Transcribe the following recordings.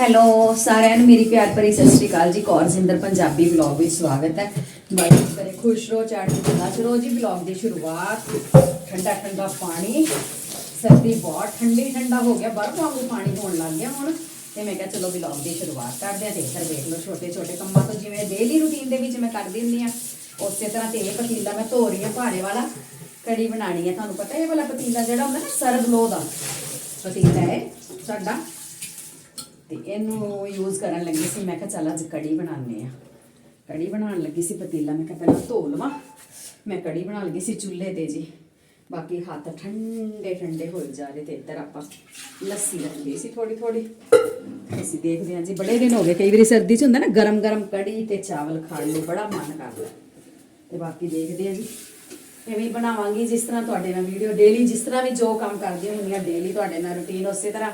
Hello ਸਾਰਿਆਂ ਨੂੰ ਮੇਰੀ ਪਿਆਰ ਭਰੀ ਸਤਿ ਸ਼੍ਰੀ ਅਕਾਲ ਜੀ। ਕੌਰ ਜ਼ਿੰਦਰ, ਪੰਜਾਬੀ ਵਲੌਗ ਵਿੱਚ ਸਵਾਗਤ ਹੈ। ਬੜੇ ਕਰੇ ਖੁਸ਼ ਰਹੋ ਚੜ੍ਹਦੀ ਕਲਾ ਚ ਰਹੋ ਜੀ। ਵਲੌਗ ਦੀ ਸ਼ੁਰੂਆਤ, ਠੰਡਾ ਠੰਡਾ ਪਾਣੀ। ਸਰਦੀ ਬਹੁਤ ਠੰਡੀ, ਠੰਡਾ ਹੋ ਗਿਆ। ਬਰਫ਼ ਵਾਂਗੂ ਪਾਣੀ ਹੋਣ ਲੱਗ ਗਿਆ ਹੁਣ। ਤੇ ਮੈਂ ਕਿਹਾ ਚਲੋ ਵਲੌਗ ਦੀ ਸ਼ੁਰੂਆਤ ਕਰਦੇ ਹਾਂ। ਤੇ ਇੱਧਰ ਵੇਖ ਲਓ ਛੋਟੇ ਛੋਟੇ ਕੰਮਾਂ ਤੋਂ ਜਿਵੇਂ ਡੇਲੀ ਰੁਟੀਨ ਦੇ ਵਿੱਚ ਮੈਂ ਕਰਦੀ ਹੁੰਦੀ ਆ ਉਸੇ ਤਰ੍ਹਾਂ ਤੇ ਇਹ ਪਤੀਲਾ ਮੈਂ ਧੋ ਰਹੀ ਹਾਂ, ਭਾਰੇ ਵਾਲਾ। ਕੜੀ ਬਣਾਣੀ ਹੈ। ਤੁਹਾਨੂੰ ਪਤਾ ਇਹ ਵਾਲਾ ਪਤੀਲਾ ਜਿਹੜਾ ਹੁੰਦਾ ਨਾ ਸਰਦ ਦਾ। ਪਤੀਲਾ ਹੈ ਸਾਡਾ। ਤੇ ਇਹਨੂੰ ਯੂਜ਼ ਕਰਨ ਲੱਗੀ ਸੀ, ਮੈਂ ਕਿਹਾ ਚੱਲ ਅੱਜ ਕੜੀ ਬਣਾਉਂਦੇ ਆ ਕੜੀ ਬਣਾਉਣ ਲੱਗੀ ਸੀ ਪਤੀਲਾ, ਮੈਂ ਕਿਹਾ ਪਹਿਲਾਂ ਧੋ ਲਵਾਂ। ਮੈਂ ਕੜੀ ਬਣਾਉਣ ਲੱਗੀ ਸੀ ਚੁੱਲ੍ਹੇ ਤੇ ਜੀ। ਬਾਕੀ ਹੱਥ ਠੰਡੇ ਠੰਡੇ ਹੋਏ ਜਾ ਰਹੇ ਤੇ ਇੱਧਰ ਆਪਾਂ ਲੱਸੀ ਰੱਖ ਰੱਖੀ ਸੀ ਥੋੜੀ ਥੋੜੀ ਅਸੀਂ ਦੇਖਦੇ ਹਾਂ ਜੀ, ਬੜੇ ਦਿਨ ਹੋ ਗਏ, ਕਈ ਵਾਰੀ ਸਰਦੀ 'ਚ ਹੁੰਦਾ ਨਾ ਗਰਮ ਗਰਮ ਕੜੀ ਤੇ ਚਾਵਲ ਖਾਣ ਨੂੰ ਬੜਾ ਮਨ ਕਰਦਾ। ਤੇ ਬਾਕੀ ਦੇਖਦੇ ਹਾਂ ਜੀ। ਐਵੇਂ ਹੀ ਬਣਾਵਾਂਗੀ, ਜਿਸ ਤਰ੍ਹਾਂ ਤੁਹਾਡੇ ਨਾਲ ਵੀਡੀਓ ਡੇਲੀ ਜਿਸ ਤਰ੍ਹਾਂ ਵੀ ਜੋ ਕੰਮ ਕਰਦੀ ਹੁੰਦੀ ਆ ਡੇਲੀ ਤੁਹਾਡੇ ਨਾਲ ਰੁਟੀਨ ਉਸੇ ਤਰ੍ਹਾਂ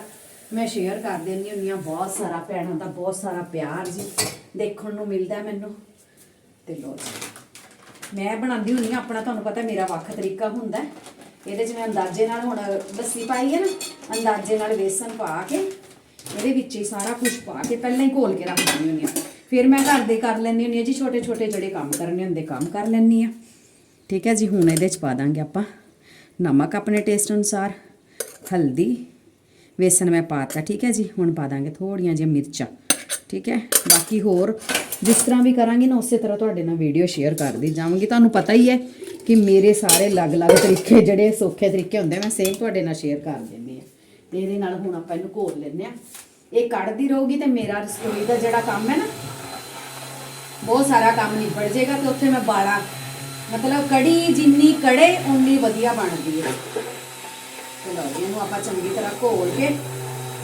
ਮੈਂ ਸ਼ੇਅਰ ਕਰ ਦਿੰਦੀ ਹੁੰਦੀ ਆ ਬਹੁਤ ਸਾਰਾ ਭੈਣਾਂ ਦਾ ਬਹੁਤ ਸਾਰਾ ਪਿਆਰ ਜੀ, ਦੇਖਣ ਨੂੰ ਮਿਲਦਾ ਮੈਨੂੰ। ਤੇ ਲੋ ਮੈਂ ਬਣਾਉਂਦੀ ਹੁੰਦੀ ਆ ਆਪਣਾ ਤੁਹਾਨੂੰ ਪਤਾ ਮੇਰਾ ਵੱਖ ਤਰੀਕਾ ਹੁੰਦਾ ਇਹਦੇ 'ਚ ਮੈਂ ਅੰਦਾਜ਼ੇ ਨਾਲ ਹੁਣ ਲੱਸੀ ਪਾਈ ਹੈ ਨਾ, ਅੰਦਾਜ਼ੇ ਨਾਲ ਵੇਸਣ ਪਾ ਕੇ, ਇਹਦੇ ਵਿੱਚ ਹੀ ਸਾਰਾ ਕੁਝ ਪਾ ਕੇ ਪਹਿਲਾਂ ਹੀ ਘੋਲ ਕੇ ਰੱਖ ਦਿੰਦੀ ਹੁੰਦੀ ਆ ਫਿਰ ਮੈਂ ਘਰ ਦੇ ਕਰ ਲੈਂਦੀ ਹੁੰਦੀ ਆ ਜੀ ਛੋਟੇ ਛੋਟੇ ਜਿਹੜੇ ਕੰਮ ਕਰਨੇ ਹੁੰਦੇ, ਕੰਮ ਕਰ ਲੈਂਦੀ ਆ ਠੀਕ ਹੈ ਜੀ, ਹੁਣ ਇਹਦੇ ਚ ਪਾ ਦਾਂਗੇ ਆਪਾਂ। ਨਮਕ ਆਪਣੇ ਟੇਸਟ ਅਨੁਸਾਰ, ਹਲਦੀ ਵੇਸਣ ਮੈਂ ਪਾਤਾ ਠੀਕ ਹੈ ਜੀ? ਹੁਣ ਪਾ ਦਾਂਗੇ ਥੋੜੀਆਂ ਜਿਹੀਆਂ ਮਿਰਚਾਂ, ਠੀਕ ਹੈ? ਬਾਕੀ ਹੋਰ ਜਿਸ ਤਰ੍ਹਾਂ ਵੀ ਕਰਾਂਗੇ ਨਾ, ਉਸੇ ਤਰ੍ਹਾਂ ਤੁਹਾਡੇ ਨਾਲ ਵੀਡੀਓ ਸ਼ੇਅਰ ਕਰਦੀ ਜਾਵਾਂਗੀ। ਤੁਹਾਨੂੰ ਪਤਾ ਹੀ ਹੈ ਕਿ ਮੇਰੇ ਸਾਰੇ ਅਲੱਗ-ਅਲੱਗ ਤਰੀਕੇ, ਜਿਹੜੇ ਸੌਖੇ ਤਰੀਕੇ ਹੁੰਦੇ ਮੈਂ ਸੇਮ ਤੁਹਾਡੇ ਨਾਲ ਸ਼ੇਅਰ ਕਰ ਦਿੰਦੀ ਆ ਤੇ ਇਹਦੇ ਨਾਲ ਹੁਣ ਆਪਾਂ ਇਹਨੂੰ ਘੋਲ ਲੈਂਦੇ ਆ ਇਹ ਕੱਢਦੀ ਰਹੂਗੀ ਤੇ ਮੇਰਾ ਰਸੋਈ ਦਾ ਜਿਹੜਾ ਕੰਮ ਹੈ ਨਾ, ਬਹੁਤ ਸਾਰਾ ਕੰਮ ਨਿਬੜ ਜਾਏਗਾ ਤੇ ਉੱਥੇ ਮੈਂ ਬਾਲਾ ਮਤਲਬ ਕੜੀ ਜਿੰਨੀ ਕੜੇ ਉਨੀ ਵਧੀਆ ਬਣਦੀ ਹੈ। ਚਲੋ ਜੀ ਇਹਨੂੰ ਆਪਾਂ ਚੰਗੀ ਤਰ੍ਹਾਂ ਘੋਲ ਕੇ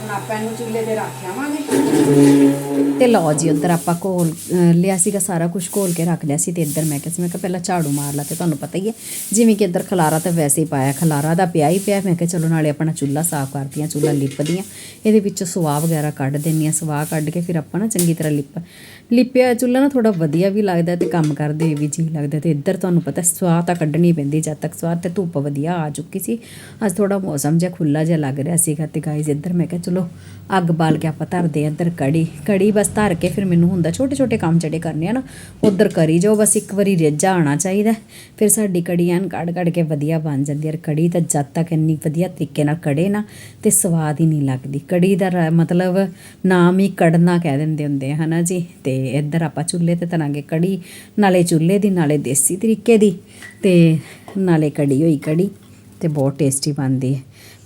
ਹੁਣ ਆਪਾਂ ਇਹਨੂੰ ਚੁੱਲ੍ਹੇ ਤੇ ਰੱਖ ਆਵਾਂਗੇ। ਤੇ ਲਓ ਜੀ, ਉੱਧਰ ਆਪਾਂ ਘੋਲ ਲਿਆ ਸੀਗਾ ਸਾਰਾ ਕੁਝ ਘੋਲ ਕੇ ਰੱਖ ਲਿਆ ਸੀ ਤੇ ਇੱਧਰ ਮੈਂ ਕਿਹਾ ਸੀ, ਮੈਂ ਕਿਹਾ ਪਹਿਲਾਂ ਝਾੜੂ ਮਾਰ ਲਾ ਤੇ ਤੁਹਾਨੂੰ ਪਤਾ ਹੀ ਹੈ, ਜਿਵੇਂ ਕਿ ਇੱਧਰ ਖਲਾਰਾ ਤਾਂ ਵੈਸੇ ਹੀ ਪਾਇਆ, ਖਲਾਰਾ ਦਾ ਪਿਆ ਹੀ ਪਿਆ, ਮੈਂ ਕਿਹਾ ਚਲੋ ਨਾਲੇ ਆਪਣਾ ਚੁੱਲ੍ਹਾ ਸਾਫ਼ ਕਰਦੀਆਂ, ਚੁੱਲ੍ਹਾ ਲਿਪਦੀਆਂ, ਇਹਦੇ ਵਿੱਚੋਂ ਸਵਾਹ ਵਗੈਰਾ ਕੱਢ ਦਿੰਦੀਆਂ ਸਵਾਹ ਕੱਢ ਕੇ ਫਿਰ ਆਪਾਂ ਨਾ ਚੰਗੀ ਤਰ੍ਹਾਂ ਲਿਪ, ਲਿਪਿਆ ਚੁੱਲ੍ਹਾ ਨਾ ਥੋੜਾ ਵਧੀਆ ਵੀ ਲੱਗਦਾ ਤੇ ਕੰਮ ਕਰਦੇ ਵੀ ਜੀ ਲੱਗਦਾ ਤੇ ਇੱਧਰ ਤੁਹਾਨੂੰ ਪਤਾ ਸਵਾਹ ਤਾਂ ਕੱਢਣੀ ਪੈਂਦੀ ਜਦ ਤੱਕ ਸਵਾਹ ਤੇ ਧੁੱਪ ਵਧੀਆ ਆ ਚੁੱਕੀ ਸੀ, ਅੱਜ ਥੋੜਾ ਮੌਸਮ ਜਿਹਾ ਖੁੱਲਾ ਜਿਹਾ ਲੱਗ ਰਿਹਾ ਸੀਗਾ ਤੇ ਗਾਇਜ਼ ਇੱਧਰ ਮੈਂ ਕਿਹਾ ਚਲੋ, ਅੱਗ ਬਾਲ ਕੇ ਆਪਾਂ ਧਰਦੇ ਆ ਇੱਧਰ ਕੜੀ। ਕੜੀ ਬਸ ਧਰ ਕੇ ਫਿਰ ਮੈਨੂੰ ਹੁੰਦਾ ਛੋਟੇ ਛੋਟੇ ਕੰਮ ਜਿਹੜੇ ਕਰਨੇ ਆ ਨਾ, ਉਧਰ ਕਰੀ ਜਾਓ, ਬਸ ਇੱਕ ਵਾਰੀ ਰੇਜਾ ਆਣਾ ਚਾਹੀਦਾ। ਫਿਰ ਸਾਡੀ ਕੜੀ ਐਨ ਕੱਢ ਕੱਢ ਕੇ ਵਧੀਆ ਬਣ ਜਾਂਦੀ ਹੈ ਕੜੀ ਤਾਂ ਜਦ ਤੱਕ ਇੰਨੀ ਵਧੀਆ ਤਰੀਕੇ ਨਾਲ ਕੜੇ ਨਾ, ਤੇ ਸਵਾਦ ਹੀ ਨਹੀਂ ਲੱਗਦੀ। ਕੜੀ ਦਾ ਰ- ਮਤਲਬ ਨਾਮ ਹੀ ਕੜਨਾ ਕਹਿ ਦਿੰਦੇ ਹੁੰਦੇ ਆ, ਹਨਾ ਜੀ? ਤੇ ਇੱਧਰ ਆਪਾਂ ਚੁੱਲ੍ਹੇ ਤੇ ਤਰਾਂਗੇ ਕੜੀ, ਨਾਲੇ ਚੁੱਲ੍ਹੇ ਦੀ, ਨਾਲੇ ਦੇਸੀ ਤਰੀਕੇ ਦੀ, ਤੇ ਨਾਲੇ ਕੜੀ ਹੋਈ ਕੜੀ, ਤੇ ਬਹੁਤ ਟੇਸਟੀ ਬਣਦੀ ਹੈ।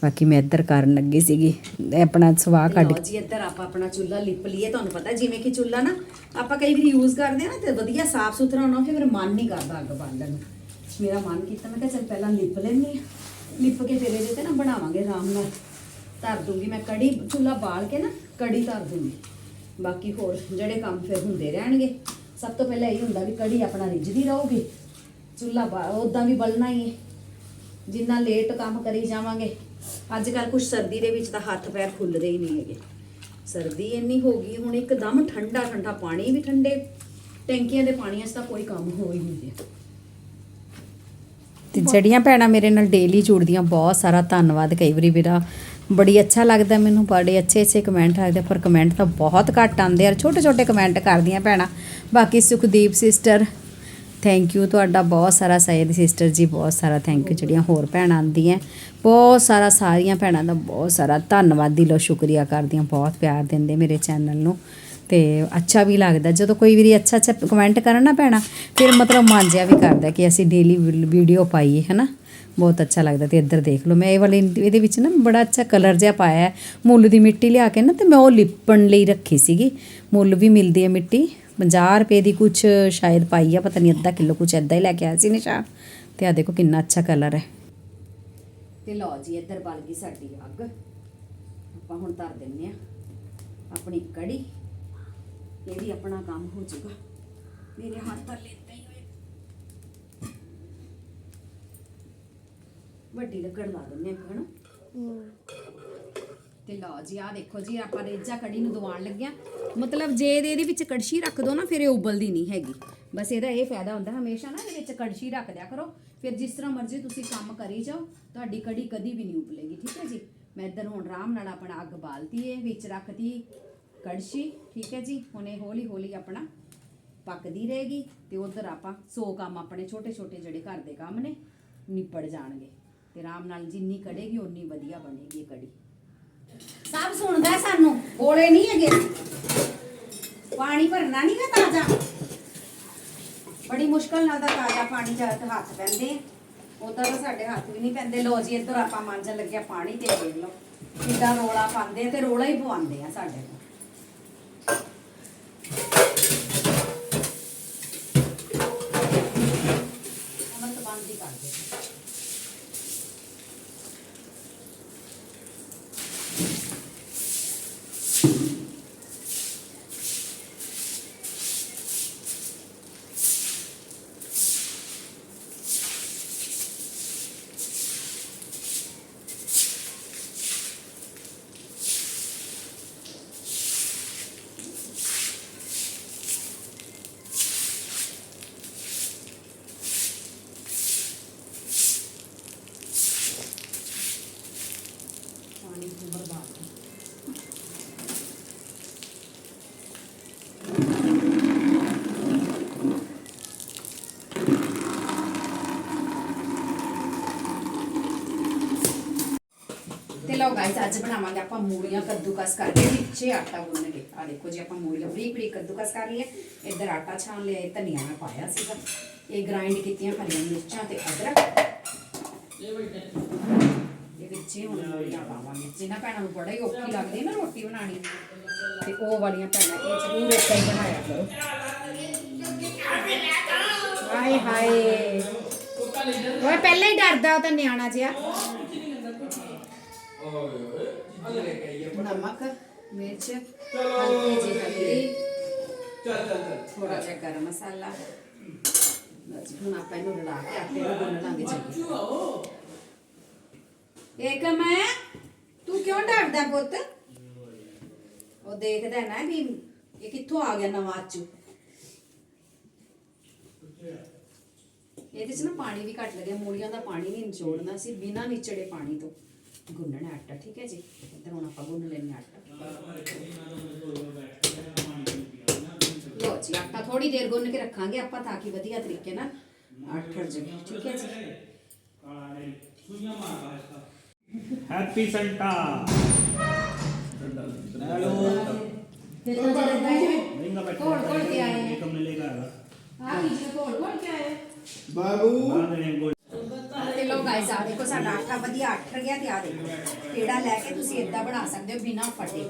ਬਾਕੀ ਮੈਂ ਇੱਧਰ ਕਰਨ ਲੱਗੀ ਸੀਗੀ। ਆਪਣਾ ਸਵਾਹ ਕੱਢ ਜੀ, ਇੱਧਰ ਆਪਾਂ ਆਪਣਾ ਚੁੱਲ੍ਹਾ ਲਿਪ ਲਈਏ, ਤੁਹਾਨੂੰ ਪਤਾ ਜਿਵੇਂ ਕਿ ਚੁੱਲ੍ਹਾ ਨਾ, ਆਪਾਂ ਕਈ ਵਾਰੀ ਯੂਜ਼ ਕਰਦੇ ਆ ਨਾ ਤੇ ਵਧੀਆ ਸਾਫ਼ ਸੁਥਰਾ ਹੋਣਾ, ਫਿਰ ਮਨ ਨਹੀਂ ਕਰਦਾ ਅੱਗ ਬਾਲਣ ਨੂੰ। ਮੇਰਾ ਮਨ ਕੀਤਾ, ਮੈਂ ਕਿਹਾ ਚੱਲ ਪਹਿਲਾਂ ਲਿਪ ਲੈਂਦੀ ਆ ਲਿਪ ਕੇ ਫਿਰ ਇਹਦੇ ਤੇ ਨਾ ਬਣਾਵਾਂਗੇ ਆਰਾਮ ਨਾਲ। ਧਰ ਦੂੰਗੀ ਮੈਂ ਕੜੀ, ਚੁੱਲ੍ਹਾ ਬਾਲ ਕੇ ਨਾ, ਕੜੀ ਧਰ ਦੂੰਗੀ। ਬਾਕੀ ਹੋਰ ਜਿਹੜੇ ਕੰਮ ਫਿਰ ਹੁੰਦੇ ਰਹਿਣਗੇ। ਸਭ ਤੋਂ ਪਹਿਲਾਂ ਇਹ ਹੁੰਦਾ ਵੀ ਕੜੀ ਆਪਣਾ ਰਿੱਝਦੀ ਰਹੂਗੀ। ਚੁੱਲ੍ਹਾ ਉਦਾਂ ਵੀ ਬਲਣਾ ਹੀ ਹੈ। ਜਿੰਨਾ ਲੇਟ ਕੰਮ ਕਰੀ ਜਾਵਾਂਗੇ ਅੱਜ ਕੱਲ ਕੁਝ ਸਰਦੀ ਦੇ ਵਿੱਚ ਤਾਂ ਹੱਥ ਪੈਰ ਖੁੱਲਦੇ ਹੀ ਨਹੀਂ ਹੈਗੇ। ਸਰਦੀ ਇੰਨੀ ਹੋ ਗਈ, ਹੁਣ ਇੱਕਦਮ ਠੰਡਾ ਠੰਡਾ ਪਾਣੀ ਵੀ ਠੰਡੇ ਟੈਂਕੀਆਂ ਦੇ ਪਾਣੀਆਂ 'ਚ ਤਾਂ ਕੋਈ ਕੰਮ ਹੋ ਹੀ ਨਹੀਂ ਰਿਹਾ ਤੇ ਜਿਹੜੀਆਂ ਭੈਣਾਂ ਮੇਰੇ ਨਾਲ ਡੇਲੀ ਜੁੜਦੀਆਂ, ਬਹੁਤ ਸਾਰਾ ਧੰਨਵਾਦ ਕਈ ਵਾਰੀ ਵੀਰਾ। ਬੜੀ ਅੱਛਾ ਲੱਗਦਾ ਮੈਨੂੰ, ਬੜੇ ਅੱਛੇ ਅੱਛੇ ਕਮੈਂਟ ਆਉਂਦੇ ਪਰ ਕਮੈਂਟ ਤਾਂ ਬਹੁਤ ਘੱਟ ਆਉਂਦੇ ਆ ਛੋਟੇ ਛੋਟੇ ਕਮੈਂਟ ਕਰਦੀਆਂ ਭੈਣਾਂ। ਬਾਕੀ ਸੁਖਦੀਪ ਸਿਸਟਰ ਥੈਂਕ ਯੂ ਤੁਹਾਡਾ ਬਹੁਤ ਸਾਰਾ ਸੈਦ ਸਿਸਟਰ ਜੀ, ਬਹੁਤ ਸਾਰਾ ਥੈਂਕ ਯੂ ਜਿਹੜੀਆਂ ਹੋਰ ਭੈਣਾਂ ਆਉਂਦੀਆਂ। ਬਹੁਤ ਸਾਰਾ ਸਾਰੀਆਂ ਭੈਣਾਂ ਦਾ ਬਹੁਤ ਸਾਰਾ ਧੰਨਵਾਦ, ਦਿਲੋਂ ਸ਼ੁਕਰੀਆ ਕਰਦੀਆਂ ਬਹੁਤ ਪਿਆਰ ਦਿੰਦੇ ਮੇਰੇ ਚੈਨਲ ਨੂੰ। ਤੇ ਅੱਛਾ ਵੀ ਲੱਗਦਾ, ਜਦੋਂ ਕੋਈ ਵੀਰੀ ਅੱਛਾ ਅੱਛਾ ਕਮੈਂਟ ਕਰਨ ਨਾ ਭੈਣਾਂ, ਫਿਰ ਮਤਲਬ ਮਨ ਜਿਹਾ ਵੀ ਕਰਦਾ ਕਿ ਅਸੀਂ ਡੇਲੀ ਵੀਡੀਓ ਪਾਈਏ, ਹਨਾ? ਬਹੁਤ ਅੱਛਾ ਲੱਗਦਾ ਤੇ ਇੱਧਰ ਦੇਖ ਲਓ, ਮੈਂ ਇਹ ਵਾਲੇ ਇਹਦੇ ਵਿੱਚ ਨਾ ਬੜਾ ਅੱਛਾ ਕਲਰ ਜਿਹਾ ਪਾਇਆ ਹੈ। ਮੁੱਲ ਦੀ ਮਿੱਟੀ ਲਿਆ ਕੇ ਨਾ, ਤੇ ਮੈਂ ਉਹ ਲਿਪਣ ਲਈ ਰੱਖੀ ਸੀਗੀ। ਮੁੱਲ ਵੀ ਮਿਲਦੀ ਹੈ ਮਿੱਟੀ। 50 ਰੁਪਏ ਦੀ ਕੁਝ ਸ਼ਾਇਦ ਪਾਈ ਆ ਪਤਾ ਨਹੀਂ ਅੱਧਾ ਕਿਲੋ ਕੁਝ ਐਦਾਂ ਹੀ ਲੈ ਕੇ ਆਇਆ ਸੀ ਨਿਸ਼ਾਨ ਤੇ ਆ ਦੇਖੋ ਕਿੰਨਾ ਅੱਛਾ ਕਲਰ ਹੈ। ਤੇ ਲਓ ਜੀ ਇੱਧਰ ਬਲ ਗਈ ਸਾਡੀ ਅੱਗ। ਆਪਾਂ ਹੁਣ ਧਰ ਦਿੰਨੇ ਆ ਆਪਣੀ ਕੜੀ। ਇਹ ਵੀ ਆਪਣਾ ਕੰਮ ਹੋ ਜਾਊਗਾ। ਮੇਰੇ ਹੱਥ ਤਾਂ ਲੈਂਦਾ ਹੀ ਹੋਏ ਵੱਡੀ ਲੱਕੜ ਲਾ ਦਿੰਨੇ ਆ ਹਨਾ? ਤੇ ਲਓ ਜੀ ਆ ਦੇਖੋ ਜੀ ਆਪਾਂ ਰੇਜਾ ਕੜੀ ਨੂੰ ਦਵਾਉਣ ਲੱਗਿਆ। ਮਤਲਬ ਜੇ ਇਹਦੇ ਵਿੱਚ ਕੜਛੀ ਰੱਖ ਦੋ ਨਾ, ਫਿਰ ਇਹ ਉਬਲਦੀ ਨਹੀਂ ਹੈਗੀ। ਬਸ ਇਹਦਾ ਇਹ ਫਾਇਦਾ ਹੁੰਦਾ ਹਮੇਸ਼ਾ ਨਾ, ਇਹਦੇ ਵਿੱਚ ਕੜਛੀ ਰੱਖ ਦਿਆ ਕਰੋ। ਫਿਰ ਜਿਸ ਤਰ੍ਹਾਂ ਮਰਜ਼ੀ ਤੁਸੀਂ ਕੰਮ ਕਰੀ ਜਾਓ, ਤੁਹਾਡੀ ਕੜੀ ਕਦੀ ਵੀ ਨਹੀਂ ਉਬਲੇਗੀ, ਠੀਕ ਹੈ ਜੀ? ਮੈਂ ਇੱਧਰ ਹੁਣ ਆਰਾਮ ਨਾਲ ਆਪਣਾ ਅੱਗ ਬਾਲਤੀ ਹੈ ਵਿੱਚ ਰੱਖਤੀ ਕੜਛੀ, ਠੀਕ ਹੈ ਜੀ? ਹੁਣ ਇਹ ਹੌਲੀ ਹੌਲੀ ਆਪਣਾ ਪੱਕਦੀ ਰਹੇਗੀ ਤੇ ਉਧਰ ਆਪਾਂ ਸੌ ਕੰਮ ਆਪਣੇ ਛੋਟੇ ਛੋਟੇ ਜਿਹੜੇ ਘਰ ਦੇ ਕੰਮ ਨੇ ਨਿਪੜ ਜਾਣਗੇ। ਤੇ ਆਰਾਮ ਨਾਲ ਜਿੰਨੀ ਕੜੇਗੀ ਉਨੀ ਵਧੀਆ ਬਣੇਗੀ ਇਹ ਕੜੀ। ਸਭ ਸੁਣਦਾ ਸਾਨੂੰ ਬੋਲੇ ਨਹੀਂ ਹੈਗੇ। ਪਾਣੀ ਭਰਨਾ ਨਹੀਂ ਹੈ ਤਾਜ਼ਾ। ਬੜੀ ਮੁਸ਼ਕਲ ਨਾਲ ਤਾਂ ਤਾਜ਼ਾ ਪਾਣੀ ਜਾ ਕੇ ਹੱਥ ਪੈਂਦੇ ਉਦਾਂ ਤਾਂ ਸਾਡੇ ਹੱਥ ਵੀ ਨਹੀਂ ਪੈਂਦੇ। ਲੋ ਜੀ, ਇੱਧਰ ਆਪਾਂ ਮਾਂਜਣ ਲੱਗਿਆ, ਪਾਣੀ ਤੇ ਦੇਖ ਲਓ। ਕਿੱਦਾਂ ਰੋਲਾ ਪਾਉਂਦੇ ਤੇ ਰੋਲਾ ਹੀ ਪਵਾਉਂਦੇ ਆ ਸਾਡੇ ਕੋਲ ਅਮਰ ਤਾਂ ਬੰਦ ਹੀ ਕਰ ਦੇ ਪਾਣੀ ਤੋਂ ਬਰਬਾਦ ਤੇ ਲਓ ਗਾਇਸ ਅੱਜ ਬਣਾਵਾਂਗੇ ਆਪਾਂ ਮੂਲੀਆਂ ਕੱਦੂਕਸ ਕਰਕੇ ਵਿੱਚੇ ਆਟਾ ਗੁੰਨ ਆ ਦੇਖੋ ਜੀ, ਆਪਾਂ ਮੂਲੀਆਂ ਬਰੀਕ ਬਰੀਕ ਕੱਦੂਕਸ ਕਰ ਲਈਏ ਇੱਧਰ ਆਟਾ ਛਾਣ ਲਿਆ, ਇਹ ਧਨੀਆ ਮੈਂ ਪਾਇਆ ਸੀਗਾ। ਇਹ ਗ੍ਰਾਈਂਡ ਕੀਤੀਆਂ ਹਰੀਆਂ ਮਿਰਚਾਂ ਤੇ ਅਦਰਕ। ਇਹ ਵਿੱਚੇ ਹੁਣ ਮੂਲੀਆਂ ਪਾਵਾਂਗੇ। ਜਿਨ੍ਹਾਂ ਭੈਣਾਂ ਨੂੰ ਬੜਾ ਹੀ ਔਖੀ ਲੱਗਦੀ ਨਾ ਰੋਟੀ ਬਣਾਉਣੀ। ਤੇ ਉਹ ਵਾਲੀਆਂ ਭੈਣਾਂ ਇਹ ਜ਼ਰੂਰ ਏਦਾਂ ਹੀ ਬਣਾਇਆ ਕਰੋ। ਹਾਏ ਹਾਏ। ਉਹ ਪਹਿਲਾਂ ਹੀ ਡਰਦਾ ਉਹ ਤਾਂ ਨਿਆਣਾ ਜਿਹਾ। ਨਮਕ ਮਿਰਚ ਗਰਮ ਮਸਾਲਾ। ਤੂੰ ਕਿਉਂ ਡਰਦਾ ਪੁੱਤ? ਉਹ ਦੇਖਦਾ ਨਾ ਵੀ ਇਹ ਕਿੱਥੋਂ ਆ ਗਿਆ ਨਵਾਂ ਆਚੂ। ਇਹਦੇ ਚ ਨਾ ਪਾਣੀ ਵੀ ਘੱਟ ਲੱਗਿਆ। ਮੂਲੀਆਂ ਦਾ ਪਾਣੀ ਨਹੀਂ ਨਿਚੋੜਨਾ ਸੀ ਬਿਨਾਂ ਨਿਚੜੇ ਪਾਣੀ ਤੋਂ। ਗੁੰਨਣਾ ਆਟਾ ਠੀਕ ਹੈ ਜੀ ਇੱਧਰ ਹੁਣ ਆਪਾਂ ਗੁੰਨ ਲੈਣੇ ਆਟਾ ਲੋ ਜੀ ਆਟਾ ਥੋੜੀ ਦੇਰ ਗੁੰਨ ਕੇ ਰੱਖਾਂਗੇ ਆਪਾਂ ਤਾਂ ਕਿ ਵਧੀਆ ਤਰੀਕੇ ਨਾਲ ਆਟਾ ਜਵੇ ਠੀਕ ਹੈ ਜੀ हैप्पी संटा हेलो ਫਿਰ ਤਾਂ ਜਦ ਬੈਠੇ महंगा बैठा घोड़ घोड़ के आए हैं। एक ਸਾਈਜ਼ ਆ ਦੇਖੋ, ਸਾਡਾ ਆਟਾ ਵਧੀਆ ਅੱਠ ਗਿਆ ਤੇ ਆ ਦੇਖੋ। ਪੇੜਾ ਲੈ ਕੇ ਤੁਸੀਂ ਇਦਾਂ ਬਣਾ ਸਕਦੇ ਹੋ, ਬਿਨਾ ਫਟੇ।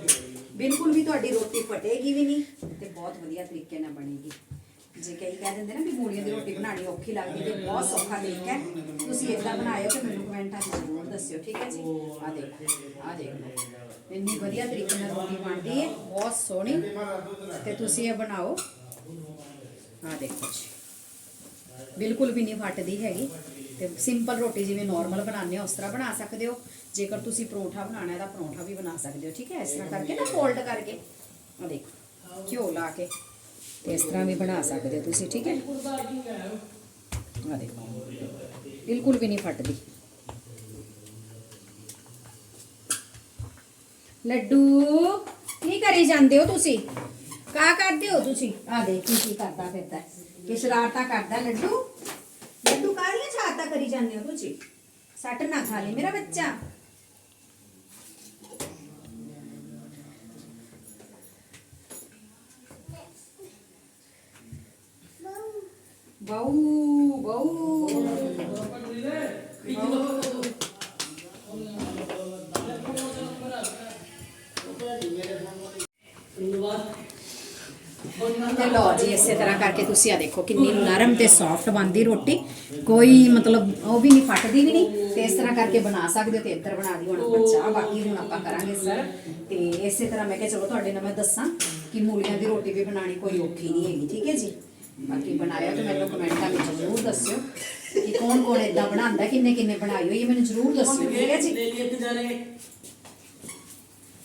ਬਿਲਕੁਲ ਵੀ ਤੁਹਾਡੀ ਰੋਟੀ ਫਟੇਗੀ ਵੀ ਨਹੀਂ ਤੇ ਬਹੁਤ ਵਧੀਆ ਤਰੀਕੇ ਨਾਲ ਬਣੇਗੀ। ਜੇ ਕਈ ਕਹਿ ਦਿੰਦੇ ਨਾ ਕਿ ਮੂਲੀਆਂ ਦੀ ਰੋਟੀ ਬਣਾਣੀ ਔਖੀ ਲੱਗਦੀ ਤੇ ਬਹੁਤ ਸੌਖਾ ਤਰੀਕਾ ਹੈ। ਤੁਸੀਂ ਇਦਾਂ ਬਣਾਇਓ ਤੇ ਮੈਨੂੰ ਕਮੈਂਟਾਂ 'ਚ ਜ਼ਰੂਰ ਦੱਸਿਓ, ਠੀਕ ਹੈ ਜੀ? ਆ ਦੇਖੋ ਆ ਦੇਖੋ। ਇੰਨੀ ਵਧੀਆ ਤਰੀਕੇ ਨਾਲ ਰੋਟੀ ਬਣਦੀ ਹੈ, ਬਹੁਤ ਸੋਹਣੀ। ਤੇ ਤੁਸੀਂ ਇਹ ਬਣਾਓ। ਆ ਦੇਖੋ ਬਿਲਕੁਲ ਵੀ ਨਹੀਂ ਫਟਦੀ ਹੈਗੀ। ਤੇ ਸਿੰਪਲ ਰੋਟੀ ਜਿਵੇਂ ਨਾਰਮਲ ਬਣਾਉਂਦੇ ਹੋ, ਉਸ ਤਰ੍ਹਾਂ ਬਣਾ ਸਕਦੇ ਹੋ। ਜੇਕਰ ਤੁਸੀਂ ਪਰੌਂਠਾ ਬਣਾਉਣਾ ਹੈ ਤਾਂ ਪਰੌਂਠਾ ਵੀ ਬਣਾ ਸਕਦੇ ਹੋ, ਠੀਕ ਹੈ? ਇਸ ਤਰ੍ਹਾਂ ਕਰਕੇ ਨਾ ਫੋਲਡ ਕਰਕੇ। ਆ ਦੇਖੋ, ਘਿਓ ਲਾ ਕੇ ਤੇ ਇਸ ਤਰ੍ਹਾਂ ਵੀ ਬਣਾ ਸਕਦੇ ਹੋ ਤੁਸੀਂ, ਠੀਕ ਹੈ? ਆ ਦੇਖੋ, ਬਿਲਕੁਲ ਵੀ ਨਹੀਂ ਫਟਦੀ। ਲੱਡੂ, ਕੀ ਕਰੀ ਜਾਂਦੇ ਹੋ ਤੁਸੀਂ? ਕਾ ਕਰਦੇ ਹੋ ਤੁਸੀਂ? ਆ ਦੇਖ ਕੀ ਕੀ ਕਰਦਾ ਫਿਰਦਾ ਹੈ। ਕੀ ਸ਼ਰਾਰਤਾਂ ਕਰਦਾ ਲੱਡੂ? ਕਾਹਦੀਆਂ ਸ਼ਰਾਰਤਾਂ ਕਰੀ ਜਾਂਦੇ ਹੋ ਤੁਸੀਂ ਸੱਟ ਨਾ ਖਾ ਲੈ ਮੇਰਾ ਬੱਚਾ ਬਾਊ ਬਾਊ ਤੇ ਲਓ ਜੀ ਇਸੇ ਤਰ੍ਹਾਂ ਕਰਕੇ ਤੁਸੀਂ ਆ ਦੇਖੋ ਕਿੰਨੀ ਨਰਮ ਤੇ ਸੌਫਟ ਬਣਦੀ ਰੋਟੀ। ਕੋਈ ਮਤਲਬ ਉਹ ਵੀ ਨਹੀਂ ਫਟਦੀ ਵੀ ਨਹੀਂ ਤੇ ਇਸ ਤਰ੍ਹਾਂ ਕਰਕੇ ਬਣਾ ਸਕਦੇ ਹੋ ਤੇ ਇੱਧਰ ਬਣਾ ਦੀ ਹੁਣ ਆਪਾਂ ਚਾਹ ਬਾਕੀ ਹੁਣ ਆਪਾਂ ਕਰਾਂਗੇ ਸਰ। ਤੇ ਇਸੇ ਤਰ੍ਹਾਂ ਮੈਂ ਕਿਹਾ ਚਲੋ ਤੁਹਾਡੇ ਨਾਲ ਮੈਂ ਦੱਸਾਂ ਕਿ ਮੂਲੀਆਂ ਦੀ ਰੋਟੀ ਵੀ ਬਣਾਣੀ ਕੋਈ ਔਖੀ ਨਹੀਂ ਹੈਗੀ ਠੀਕ ਹੈ ਜੀ? ਬਾਕੀ ਬਣਾਇਆ ਤੇ ਮੈਨੂੰ ਕਮੈਂਟਾਂ ਵਿੱਚ ਜ਼ਰੂਰ ਦੱਸਿਓ ਕਿ ਕੌਣ ਕੌਣ ਇਦਾਂ ਬਣਾਉਂਦਾ ਕਿੰਨੇ ਕਿੰਨੇ ਬਣਾਈ ਹੋਈ ਹੈ ਮੈਨੂੰ ਜ਼ਰੂਰ ਦੱਸਿਓ ਠੀਕ ਹੈ ਜੀ? ਏਕਮ ਜੋ ਹੁਣ ਜਾਏ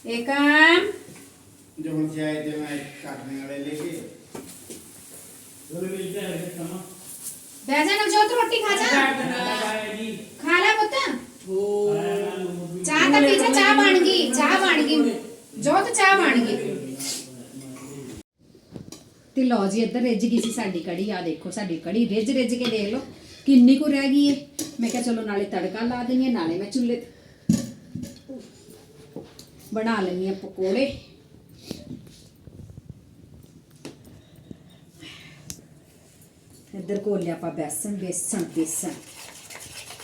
ਤੇ ਮੈਂ ਕੱਟਣੇ ਵਾਲੇ ਲੈ ਕੇ मिलते हैं कमा ਬਹਿ ਜਾ ਨਵਜੋਤ ਰੋਟੀ ਖਾ ਜਾ ਖਾ ਲੈ ਪੁੱਤ ਚਾਹ ਤਾਂ ਪੀ ਜਾ ਚਾਹ ਬਣ ਗਈ ਚਾਹ ਬਣ ਗਈ ਜੋਤ ਚਾਹ ਬਣ ਗਈ ਤੇ ਲਓ ਜੀ ਇੱਧਰ ਰਿੱਝ ਗਈ ਸੀ ਸਾਡੀ ਕੜੀ ਆ ਦੇਖੋ ਸਾਡੀ ਕੜੀ ਰਿੱਝ ਰਿੱਝ ਕੇ ਦੇਖ ਲਓ ਕਿੰਨੀ ਕੁ ਰਹਿ ਗਈ ਏ ਮੈਂ ਕਿਹਾ ਚਲੋ ਨਾਲੇ ਤੜਕਾ ਲਾ ਦਈਏ ਨਾਲੇ ਮੈਂ ਚੁੱਲ੍ਹੇ ਤੇ ਬਣਾ ਲੈਣੀ ਆ ਪਕੌੜੇ ਇੱਧਰ ਘੋਲਿਆ ਆਪਾਂ ਬੇਸਣ ਬੇਸਣ ਬੇਸਣ।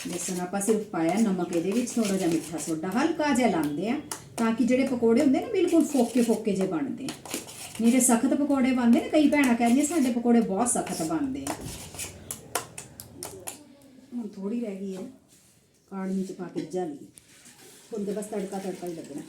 ਬੇਸਣ ਆਪਾਂ ਸਿਰਫ ਪਾਇਆ, ਨਮਕ ਇਹਦੇ ਵਿੱਚ ਥੋੜਾ ਜਿਹਾ ਮਿੱਠਾ ਸੋਡਾ, ਹਲਕਾ ਜਿਹਾ ਲਾਉਂਦੇ ਆ ਤਾਂ ਕਿ ਜਿਹੜੇ ਪਕੌੜੇ ਹੁੰਦੇ ਨੇ ਬਿਲਕੁਲ ਫੋਕੇ ਫੋਕੇ ਜੇ ਬਣਦੇ ਆ। ਨਹੀਂ ਤੇ ਸਖਤ ਪਕੌੜੇ ਬਣਦੇ ਨੇ, ਕਈ ਭੈਣਾਂ ਕਹਿੰਦੀਆਂ ਸਾਡੇ ਪਕੌੜੇ ਬਹੁਤ ਸਖਤ ਬਣਦੇ ਆ। ਹੁਣ ਥੋੜੀ ਰਹਿ ਗਈ ਹੈ ਕਾੜਨੀ ਚ ਪਾ ਕੇ ਜਾਲੀ ਹੁਣ ਤੇ ਬਸ ਤੜਕਾ ਤੜਕਾ ਹੀ ਲੱਗਣਾ।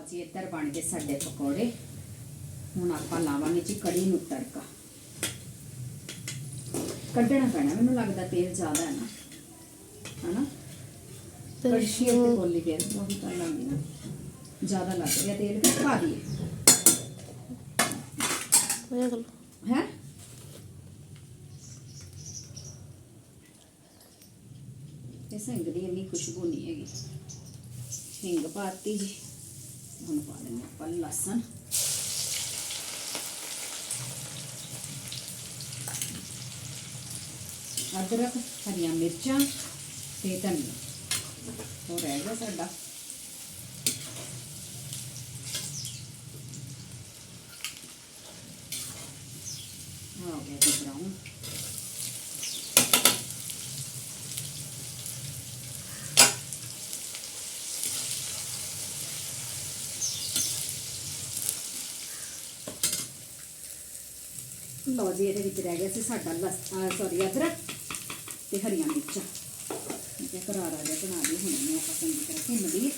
ਆ ਜੀ ਇੱਧਰ ਬਣ ਗਏ ਸਾਡੇ ਪਕੌੜੇ। ਹੁਣ ਆਪਾਂ ਲਾਵਾਂਗੇ ਜੀ ਕੜੀ ਨੂੰ ਤੜਕਾ। ਕੱਢਣਾ ਪੈਣਾ ਮੈਨੂੰ ਲੱਗਦਾ ਤੇਲ ਜ਼ਿਆਦਾ ਹੈ ਨਾ। ਹਨਾ? ਕੜਛੀ ਤੇ ਕੋਲੀ ਫੇਰ ਉਹ ਵੀ ਕਰ ਲਾਂਗੀ ਨਾ। ਜ਼ਿਆਦਾ ਲੱਗ ਰਿਹਾ ਤੇਲ ਕਿ ਪਾ ਦਈਏ। ਵੇਖ ਲਓ ਹੈ? ਇਹ ਸਿੰਗ ਦੀ ਇੰਨੀ ਖੁਸ਼ਬੂ ਨਹੀਂ ਹੈਗੀ। ਹਿੰਗ ਪਾਤੀ ਜੀ। ਹੁਣ ਪਾ ਲੈਂਦੇ ਆਪਾਂ ਲਸਣ ਅਦਰਕ ਹਰੀਆਂ ਮਿਰਚਾਂ ਤੇ ਧਨੀਆ ਉਹ ਰਹਿ ਗਿਆ ਸਾਡਾ ਆ ਗਿਆ ਜੀ ਬਰਾਊਨ ਲਓ ਜੀ, ਇਹਦੇ ਵਿੱਚ ਰਹਿ ਗਿਆ ਸੀ ਸਾਡਾ ਲਸ ਸੌਰੀ ਅਦਰਕ ਤੇ ਹਰੀਆਂ ਮਿਰਚਾਂ। ਠੀਕ ਹੈ ਕਰਾਰਾ ਜਿਹਾ ਬਣਾ ਲਈ ਹੁਣ ਇਹਨੂੰ ਆਪਾਂ ਚੰਗੀ ਤਰ੍ਹਾਂ ਭੁੰਨ ਲਈਏ।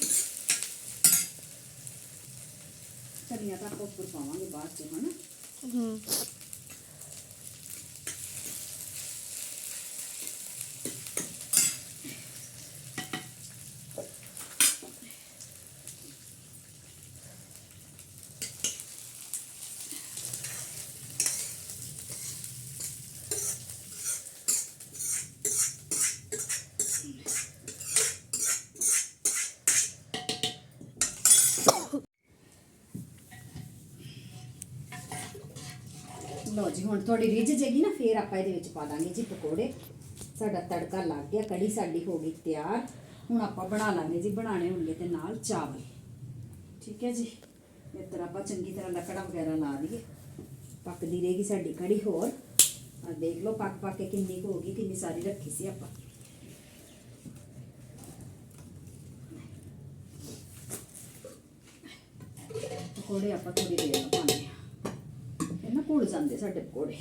ਧਨੀਆ ਤਾਂ ਆਪਾਂ ਉੱਪਰ ਪਾਵਾਂਗੇ ਬਾਅਦ ਚ, ਹਨਾ? ਹੂੰ ਲਓ ਜੀ ਹੁਣ ਥੋੜੀ ਰਿੱਝ ਜੇਗੀ ਨਾ, ਫੇਰ ਆਪਾਂ ਇਹਦੇ ਵਿੱਚ ਪਾ ਦਾਂਗੇ ਜੀ ਪਕੌੜੇ। ਸਾਡਾ ਤੜਕਾ ਲੱਗ ਗਿਆ, ਕੜੀ ਸਾਡੀ ਹੋ ਗਈ ਤਿਆਰ। ਹੁਣ ਆਪਾਂ ਬਣਾ ਲਾਂਗੇ ਜੀ ਬਣਾਣੇ ਹੋਣਗੇ ਤੇ ਨਾਲ ਚਾਵਲ। ਠੀਕ ਹੈ ਜੀ? ਇੱਧਰ ਆਪਾਂ ਚੰਗੀ ਤਰ੍ਹਾਂ ਲੱਕੜਾਂ ਵਗੈਰਾ ਲਾ ਦਈਏ ਪੱਕਦੀ ਰਹੇਗੀ ਸਾਡੀ ਕੜੀ ਹੋਰ। ਆ ਦੇਖ ਲਓ ਪੱਕ ਪੱਕ ਕੇ ਕਿੰਨੀ ਕੁ ਹੋ ਗਈ, ਕਿੰਨੀ ਸਾਰੀ ਰੱਖੀ ਸੀ ਆਪਾਂ। ਪਕੌੜੇ ਆਪਾਂ ਥੋੜੀ ਦੇਰ ਨਾਲ ਪਾਉਂਦੇ ਆ ਇਹ ਨਾ ਘੁਲ ਜਾਂਦੇ ਸਾਡੇ ਪਕੌੜੇ।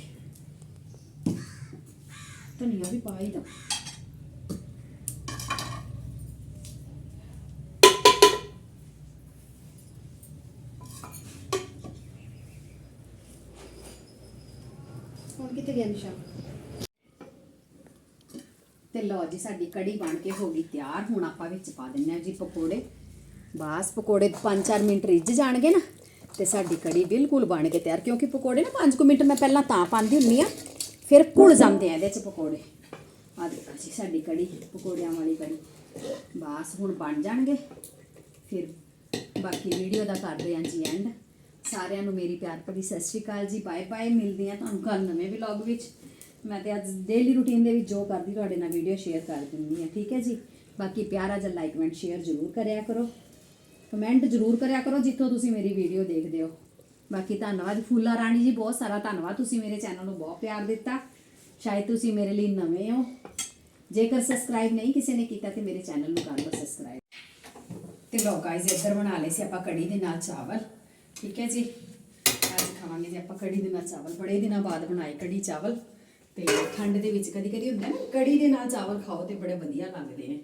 ਧਨੀਆ ਵੀ ਪਾ ਹੀ ਦਾ ਹੁਣ ਕਿੱਥੇ ਗਿਆ ਨਿਸ਼ਾ? ਤੇ ਲਓ ਜੀ ਸਾਡੀ ਕੜੀ ਬਣ ਕੇ ਹੋ ਗਈ ਤਿਆਰ। ਹੁਣ ਆਪਾਂ ਵਿੱਚ ਪਾ ਦਿੰਨੇ ਆ ਜੀ ਪਕੌੜੇ। ਬਸ ਪਕੌੜੇ 5-4 ਮਿੰਟ ਰਿੱਝ ਜਾਣਗੇ ਨਾ। ਤੇ ਸਾਡੀ ਕੜੀ ਬਿਲਕੁਲ ਬਣ ਕੇ ਤਿਆਰ, ਕਿਉਂਕਿ ਪਕੌੜੇ ਨਾ 5 ਮਿੰਟ ਮੈਂ ਪਹਿਲਾਂ ਤਾਂ ਪਾਉਂਦੀ ਹੁੰਨੀ ਆ ਫਿਰ ਘੁਲ ਜਾਂਦੇ ਆ ਇਹਦੇ ਚ ਪਕੌੜੇ। ਆ ਦੇਖੋ ਜੀ, ਸਾਡੀ ਕੜੀ, ਪਕੌੜਿਆਂ ਵਾਲੀ ਕੜੀ। ਬਸ ਹੁਣ ਬਣ ਜਾਣਗੇ। ਫਿਰ ਬਾਕੀ ਵੀਡੀਓ ਦਾ ਕਰਦੇ ਹਾਂ ਜੀ ਐਂਡ ਸਾਰਿਆਂ ਨੂੰ ਮੇਰੀ ਪਿਆਰ ਭਰੀ ਸਤਿ ਸ਼੍ਰੀ ਅਕਾਲ ਜੀ। ਬਾਏ ਬਾਏ ਮਿਲਦੀ ਆ ਤੁਹਾਨੂੰ ਕੱਲ ਨਵੇਂ ਵਲੌਗ ਵਿੱਚ। ਮੈਂ ਤੇ ਅੱਜ ਡੇਲੀ ਰੂਟੀਨ ਦੇ ਵਿੱਚ ਜੋ ਕਰਦੀ, ਤੁਹਾਡੇ ਨਾਲ ਵੀਡੀਓ ਸ਼ੇਅਰ ਕਰ ਦਿੰਦੀ ਆ ਠੀਕ ਹੈ ਜੀ? ਬਾਕੀ ਪਿਆਰਾ ਜਿਹਾ ਲਾਈਕ ਕਮੈਂਟ ਸ਼ੇਅਰ ਜ਼ਰੂਰ ਕਰਿਆ ਕਰੋ। ਕਮੈਂਟ ਜ਼ਰੂਰ ਕਰਿਆ ਕਰੋ ਜਿੱਥੋਂ ਤੁਸੀਂ ਮੇਰੀ ਵੀਡੀਓ ਦੇਖਦੇ ਹੋ। ਬਾਕੀ ਧੰਨਵਾਦ। ਫੂਲਾ ਰਾਣੀ ਜੀ, ਬਹੁਤ ਸਾਰਾ ਧੰਨਵਾਦ। ਤੁਸੀਂ ਮੇਰੇ ਚੈਨਲ ਨੂੰ ਬਹੁਤ ਪਿਆਰ ਦਿੱਤਾ। ਸ਼ਾਇਦ ਤੁਸੀਂ ਮੇਰੇ ਲਈ ਨਵੇਂ ਹੋ। ਜੇਕਰ ਸਬਸਕ੍ਰਾਈਬ ਨਹੀਂ ਕਿਸੇ ਨੇ ਕੀਤਾ ਤੇ ਮੇਰੇ ਚੈਨਲ ਨੂੰ ਕਰ ਲਓ ਸਬਸਕ੍ਰਾਈਬ ਤੇ ਲੋ ਗਾਇਜ਼ ਇੱਧਰ ਬਣਾ ਲਏ ਸੀ ਆਪਾਂ ਕੜੀ ਦੇ ਨਾਲ ਚਾਵਲ। ਠੀਕ ਹੈ ਜੀ? ਅੱਜ ਖਾਵਾਂਗੇ ਜੀ ਆਪਾਂ ਕੜੀ ਦੇ ਨਾਲ ਚਾਵਲ। ਬੜੇ ਦਿਨਾਂ ਬਾਅਦ ਬਣਾਏ ਕੜੀ ਚਾਵਲ। ਤੇ ਠੰਡ ਦੇ ਵਿੱਚ ਕਦੀ ਕਦੀ ਹੁੰਦਾ ਨਾ, ਕੜੀ ਦੇ ਨਾਲ ਚਾਵਲ ਖਾਓ ਤੇ ਬੜੇ ਵਧੀਆ ਲੱਗਦੇ ਨੇ।